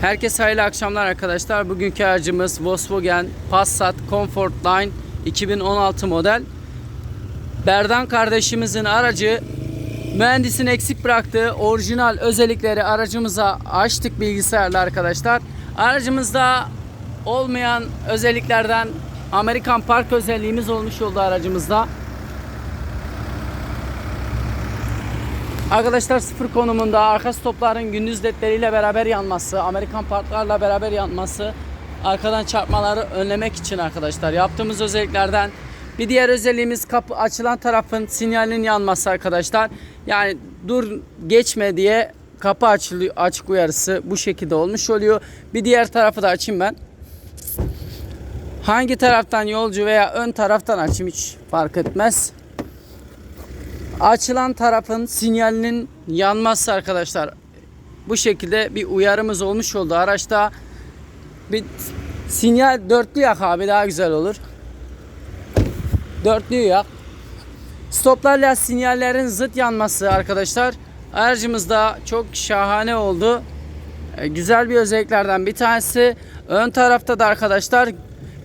Herkese hayırlı akşamlar arkadaşlar. Bugünkü aracımız Volkswagen Passat Comfort Line 2016 model. Berdan kardeşimizin aracı mühendisin eksik bıraktığı orijinal özellikleri aracımıza açtık bilgisayarla arkadaşlar. Aracımızda olmayan özelliklerden Amerikan Park özelliğimiz olmuş oldu aracımızda. Arkadaşlar sıfır konumunda arka stopların gündüz ledleriyle beraber yanması, Amerikan parklarla beraber yanması, arkadan çarpmaları önlemek için arkadaşlar yaptığımız özelliklerden bir diğer özelliğimiz kapı açılan tarafın sinyalinin yanması arkadaşlar. Yani dur geçme diye kapı açılıyor açık uyarısı bu şekilde olmuş oluyor. Bir diğer tarafı da açayım ben. Hangi taraftan yolcu veya ön taraftan açayım hiç fark etmez açılan tarafın sinyalinin yanması arkadaşlar. Bu şekilde bir uyarımız olmuş oldu. Araçta bir sinyal dörtlü yak abi daha güzel olur. Dörtlü yak. Stoplarla sinyallerin zıt yanması arkadaşlar. Aracımızda çok şahane oldu. E, Güzel bir özelliklerden bir tanesi. Ön tarafta da arkadaşlar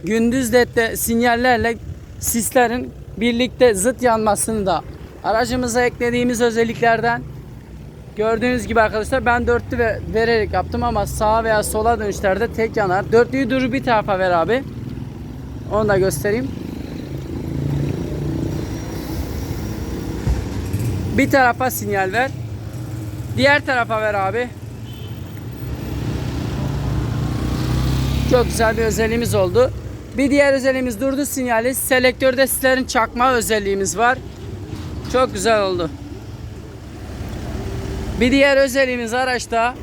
gündüz ledde sinyallerle sislerin birlikte zıt yanmasını da aracımıza eklediğimiz özelliklerden gördüğünüz gibi arkadaşlar ben dörtlü ve vererek yaptım ama sağa veya sola dönüşlerde tek yanar. Dörtlüyü dur bir tarafa ver abi. Onu da göstereyim. Bir tarafa sinyal ver. Diğer tarafa ver abi. Çok güzel bir özelliğimiz oldu. Bir diğer özelliğimiz durdu sinyali. Selektörde sislerin çakma özelliğimiz var. Çok güzel oldu. Bir diğer özelliğimiz araçta.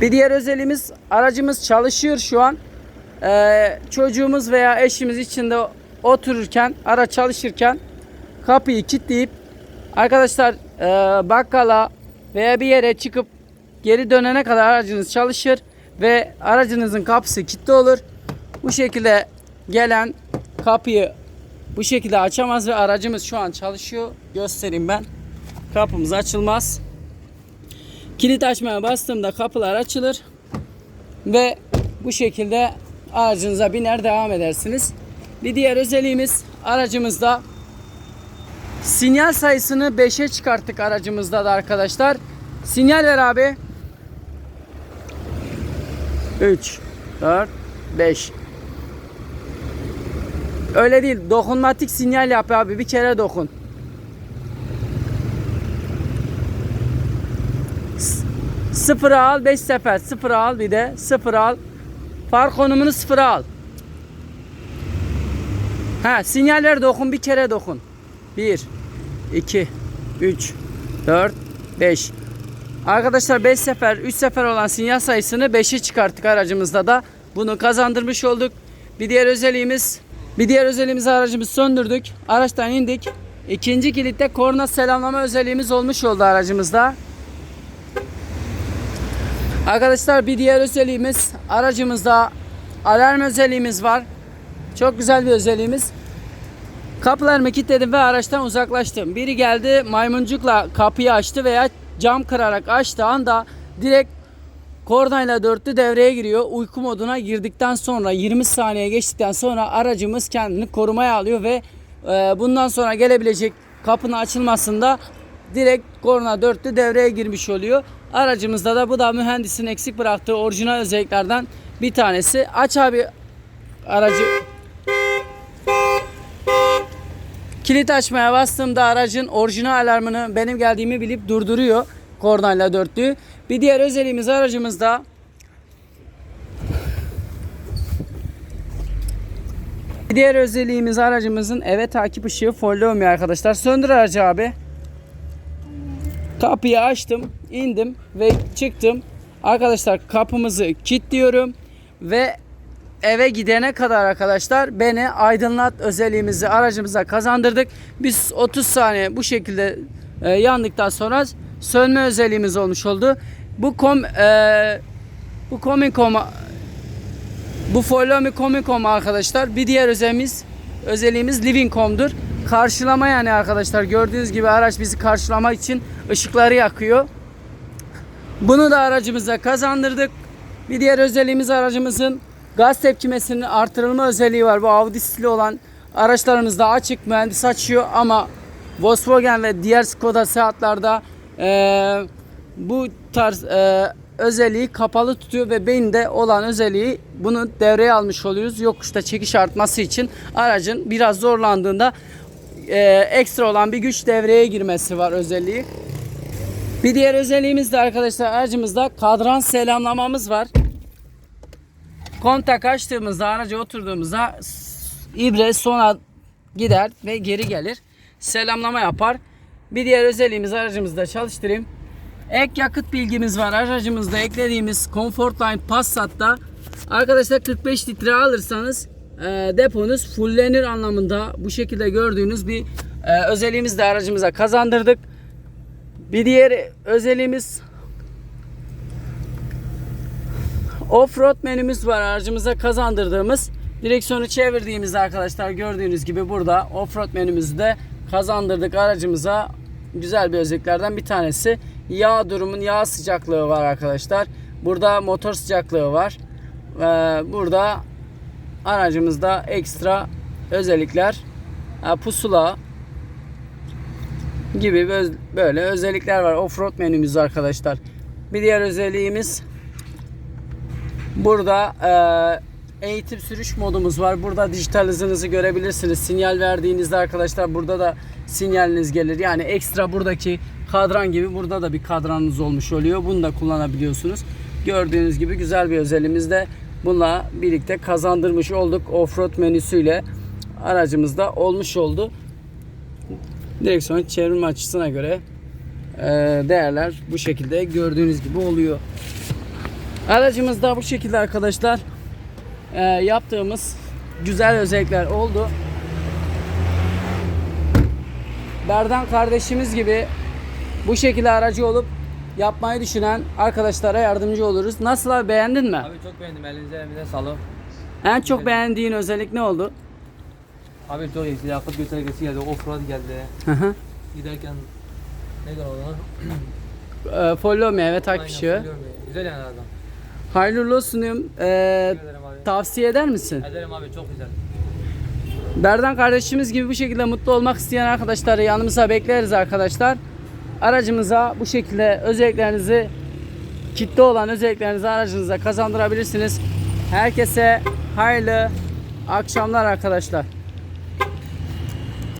Bir diğer özelliğimiz aracımız çalışıyor şu an. Ee, çocuğumuz veya eşimiz içinde otururken, araç çalışırken kapıyı kilitleyip arkadaşlar e, bakkala veya bir yere çıkıp geri dönene kadar aracınız çalışır ve aracınızın kapısı kilitli olur. Bu şekilde gelen kapıyı bu şekilde açamaz ve aracımız şu an çalışıyor. Göstereyim ben. Kapımız açılmaz. Kilit açmaya bastığımda kapılar açılır. Ve bu şekilde aracınıza biner devam edersiniz. Bir diğer özelliğimiz aracımızda sinyal sayısını 5'e çıkarttık aracımızda da arkadaşlar. Sinyal ver abi. 3 4 5 Öyle değil. Dokunmatik sinyal yap abi. Bir kere dokun. Sıfıra al 5 sefer. Sıfıra al bir de. Sıfıra al. Far konumunu sıfıra al. Ha sinyal ver dokun. Bir kere dokun. 1 2 3 4 5 Arkadaşlar 5 sefer 3 sefer olan sinyal sayısını 5'e çıkarttık aracımızda da. Bunu kazandırmış olduk. Bir diğer özelliğimiz bir diğer özelliğimiz aracımızı söndürdük. Araçtan indik. İkinci kilitte korna selamlama özelliğimiz olmuş oldu aracımızda. Arkadaşlar bir diğer özelliğimiz aracımızda alarm özelliğimiz var. Çok güzel bir özelliğimiz. Kapılarımı kilitledim ve araçtan uzaklaştım. Biri geldi maymuncukla kapıyı açtı veya cam kırarak açtığı anda direkt Kordayla dörtlü devreye giriyor. Uyku moduna girdikten sonra 20 saniye geçtikten sonra aracımız kendini korumaya alıyor ve e, bundan sonra gelebilecek kapının açılmasında direkt korna dörtlü devreye girmiş oluyor. Aracımızda da bu da mühendisin eksik bıraktığı orijinal özelliklerden bir tanesi. Aç abi aracı Kilit açmaya bastığımda aracın orijinal alarmını benim geldiğimi bilip durduruyor. Kornayla dörtlü. Bir diğer özelliğimiz aracımızda Bir diğer özelliğimiz aracımızın eve takip ışığı full olmuyor arkadaşlar. Söndür aracı abi. Kapıyı açtım, indim ve çıktım. Arkadaşlar kapımızı kilitliyorum ve eve gidene kadar arkadaşlar beni aydınlat özelliğimizi aracımıza kazandırdık. Biz 30 saniye bu şekilde e, yandıktan sonra sönme özelliğimiz olmuş oldu. Bu kom e, bu Comincom bu Follow Me Comincom arkadaşlar. Bir diğer özelliğimiz özelliğimiz Living.com'dur. Karşılama yani arkadaşlar gördüğünüz gibi araç bizi karşılamak için ışıkları yakıyor. Bunu da aracımıza kazandırdık Bir diğer özelliğimiz aracımızın gaz tepkimesinin artırılma özelliği var. Bu Audi stili olan araçlarımızda açık mühendis açıyor ama Volkswagen ve diğer Skoda Seat'larda eee, bu tarz eee, özelliği kapalı tutuyor ve beyinde olan özelliği bunu devreye almış oluyoruz. Yokuşta çekiş artması için aracın biraz zorlandığında eee, ekstra olan bir güç devreye girmesi var özelliği. Bir diğer özelliğimiz de arkadaşlar aracımızda kadran selamlamamız var. Kontak açtığımızda araca oturduğumuzda ibre sona gider ve geri gelir. Selamlama yapar. Bir diğer özelliğimiz aracımızda çalıştırayım. Ek yakıt bilgimiz var. Aracımızda eklediğimiz Comfortline Passat'ta arkadaşlar 45 litre alırsanız e, deponuz fullenir anlamında bu şekilde gördüğünüz bir e, özelliğimizi de aracımıza kazandırdık. Bir diğer özelliğimiz Offroad menümüz var aracımıza kazandırdığımız. Direksiyonu çevirdiğimizde arkadaşlar gördüğünüz gibi burada offroad menümüzü de kazandırdık aracımıza. Güzel bir özelliklerden bir tanesi. Yağ durumun yağ sıcaklığı var arkadaşlar. Burada motor sıcaklığı var. Ee, burada aracımızda ekstra özellikler ha, pusula gibi bö- böyle özellikler var. Offroad menümüz arkadaşlar. Bir diğer özelliğimiz Burada e, eğitim sürüş modumuz var. Burada dijital hızınızı görebilirsiniz. Sinyal verdiğinizde arkadaşlar burada da sinyaliniz gelir. Yani ekstra buradaki kadran gibi burada da bir kadranınız olmuş oluyor. Bunu da kullanabiliyorsunuz. Gördüğünüz gibi güzel bir özelliğimiz de bununla birlikte kazandırmış olduk. Offroad menüsüyle aracımızda olmuş oldu. Direksiyon çevirme açısına göre e, değerler bu şekilde gördüğünüz gibi oluyor. Aracımızda bu şekilde arkadaşlar e, yaptığımız güzel özellikler oldu. Berdan kardeşimiz gibi bu şekilde aracı olup yapmayı düşünen arkadaşlara yardımcı oluruz. Nasıl abi beğendin mi? Abi çok beğendim. Elinize elinize sağlık. En çok beğendiğin özellik ne oldu? Abi çok iyi. Yakıt göstergesi geldi. Offroad geldi. Hı hı. Giderken neydi o E, lan? follow me evet Aynen, takipçi. söylüyorum ya. Güzel yani adam. Hayırlı olsun. E, abi. tavsiye eder misin? Ederim abi çok güzel. Berdan kardeşimiz gibi bu şekilde mutlu olmak isteyen arkadaşları yanımıza bekleriz arkadaşlar. Aracımıza bu şekilde özelliklerinizi kitle olan özelliklerinizi aracınıza kazandırabilirsiniz. Herkese hayırlı akşamlar arkadaşlar.